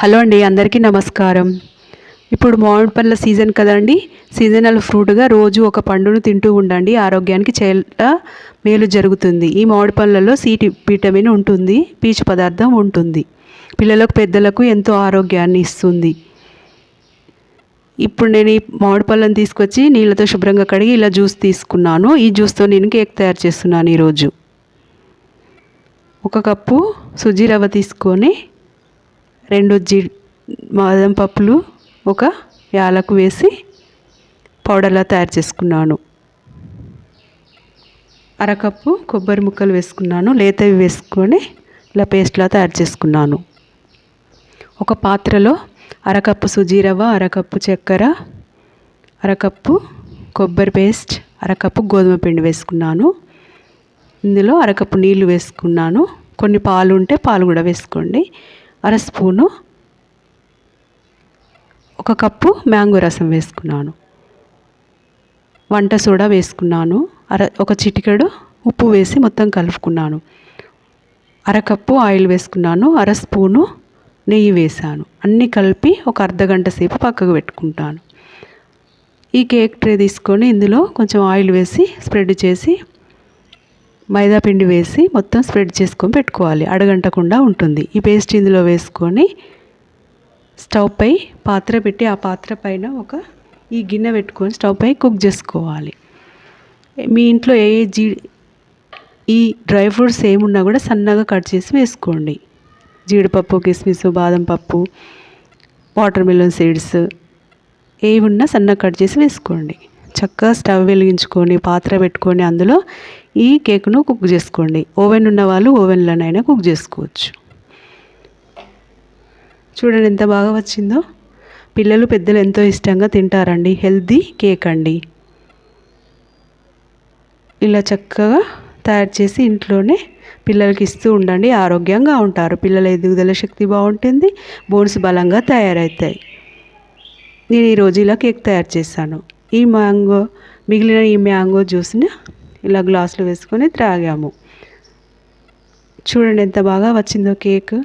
Hello అండి అందరికీ నమస్కారం. ఇప్పుడు మామిడి పండ్ల సీజన్ కదండి. సీజనల్ ఫ్రూట్గా రోజు ఒక పండును తింటూ ఉండండి. ఆరోగ్యానికి చాలా మేలు జరుగుతుంది. ఈ మామిడి పండ్లలో సీటి విటమిన్ ఉంటుంది పీచు పదార్థం ఉంటుంది. పిల్లలకు పెద్దలకు ఎంతో ఆరోగ్యాన్ని ఇస్తుంది. ఇప్పుడు నేను ఈ మామిడి పళ్ళను తీసుకొచ్చి నీళ్ళతో శుభ్రంగా కడిగి ఇలా జ్యూస్ తీసుకున్నాను. ఈ జ్యూస్తో నేను కేక్ తయారు చేస్తున్నాను ఈరోజు. ఒక కప్పు సుజీ రవ్వ తీసుకొని రెండు జీ బాదం పప్పులు ఒక యాలకు వేసి పౌడర్లా తయారు చేసుకున్నాను. అరకప్పు కొబ్బరి ముక్కలు వేసుకున్నాను లేతవి వేసుకొని ఇలా పేస్ట్లా తయారు చేసుకున్నాను. ఒక పాత్రలో అరకప్పు సుజీరవ అరకప్పు చక్కెర అరకప్పు కొబ్బరి పేస్ట్ అరకప్పు గోధుమ పిండి వేసుకున్నాను. ఇందులో అరకప్పు నీళ్ళు వేసుకున్నాను. కొన్ని పాలు ఉంటే పాలు కూడా వేసుకోండి. అర స్పూను ఒక కప్పు మ్యాంగో రసం వేసుకున్నాను. వంట సోడా వేసుకున్నాను. అర ఒక చిటికెడు ఉప్పు వేసి మొత్తం కలుపుకున్నాను. అరకప్పు ఆయిల్ వేసుకున్నాను. అర స్పూను నెయ్యి వేసాను అన్నీ కలిపి ఒక అర్ధ గంట సేపు పక్కకు పెట్టుకుంటాను. ఈ కేక్ ట్రే తీసుకొని ఇందులో కొంచెం ఆయిల్ వేసి స్ప్రెడ్ చేసి మైదా పిండి వేసి మొత్తం స్ప్రెడ్ చేసుకొని పెట్టుకోవాలి. అడగంటకుండా ఉంటుంది. ఈ పేస్ట్ ఇందులో వేసుకొని స్టవ్ పై పాత్ర పెట్టి ఆ పాత్ర పైన ఒక ఈ గిన్నె పెట్టుకొని స్టవ్ పై కుక్ చేసుకోవాలి. మీ ఇంట్లో ఏ జీ ఈ డ్రై ఫ్రూట్స్ ఏమున్నా కూడా సన్నగా కట్ చేసి వేసుకోండి. జీడిపప్పు కిస్మిస్ బాదం పప్పు వాటర్ మిలన్ సీడ్స్ ఏమున్నా సన్నగా కట్ చేసి వేసుకోండి. చక్కగా స్టవ్ వెలిగించుకొని పాత్ర పెట్టుకొని అందులో ఈ కేక్ను కుక్ చేసుకోండి. ఓవెన్ ఉన్న వాళ్ళు ఓవెన్లోనైనా కుక్ చేసుకోవచ్చు. చూడండి ఎంత బాగా వచ్చిందో. పిల్లలు పెద్దలు ఎంతో ఇష్టంగా తింటారండి. హెల్దీ కేక్ అండి. ఇలా చక్కగా తయారు చేసి ఇంట్లోనే పిల్లలకి ఇస్తూ ఉండండి. ఆరోగ్యంగా ఉంటారు. పిల్లల ఎదుగుదల శక్తి బాగుంటుంది. బోన్స్ బలంగా తయారవుతాయి. నేను ఈరోజు ఇలా కేక్ తయారు చేశాను. ఈ మ్యాంగో మిగిలిన ఈ మ్యాంగో జ్యూస్ని ఇలా గ్లాసులు వేసుకొని త్రాగాము. చూడండి ఎంత బాగా వచ్చిందో కేక్.